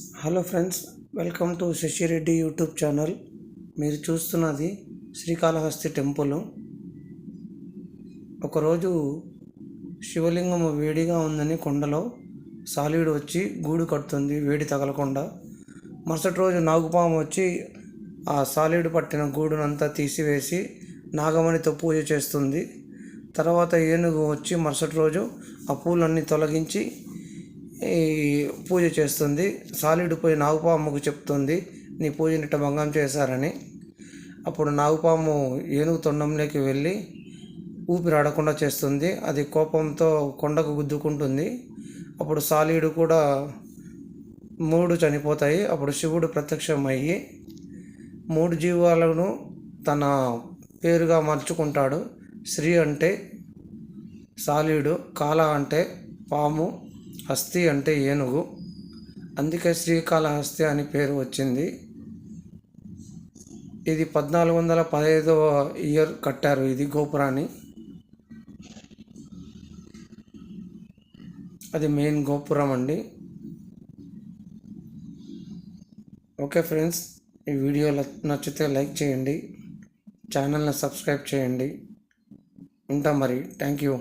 Hello friends welcome to Sasireddy YouTube channel. మీరు చూస్తున్నది Srikalahasti temple. ఒకరోజు శివలింగం వేడిగా ఉందని కొండలో సాలీడు వచ్చి గూడు కడుతుంది వేడి తగలకుండా. మరుసటి రోజు నాగుపాము వచ్చి ఆ సాలీడు పట్టిన గూడునంతా తీసివేసి నాగమణితో పూజ చేస్తుంది. తర్వాత ఏనుగు వచ్చి మరుసటి రోజు ఆ పూలన్నీ తొలగించి పూజ చేస్తుంది. సాలిడు పోయి నాగుపాముకు చెప్తుంది నీ పూజనిట భంగం చేశారని. అప్పుడు నాగుపాము ఏనుగు తొండంలోకి వెళ్ళి ఊపిరాడకుండా చేస్తుంది. అది కోపంతో కొండకు గుద్దుకుంటుంది. అప్పుడు సాలీడు కూడా మూడు చనిపోతాయి. అప్పుడు శివుడు ప్రత్యక్షమయ్యి మూడు జీవాలను తన పేరుగా మార్చుకుంటాడు. శ్రీ అంటే సాలీడు కాల అంటే పాము హస్తి అంటే ఏనుగు. అందుకే శ్రీకాళహస్తి అని పేరు వచ్చింది. ఇది పద్నాలుగు వందల పదహైదవ ఇయర్ కట్టారు ఇది గోపురాన్ని. అది మెయిన్ గోపురం అండి. ఓకే ఫ్రెండ్స్ ఈ వీడియో నచ్చితే లైక్ చేయండి. ఛానల్ని సబ్స్క్రైబ్ చేయండి. ఉంటాం మరి. Thank you.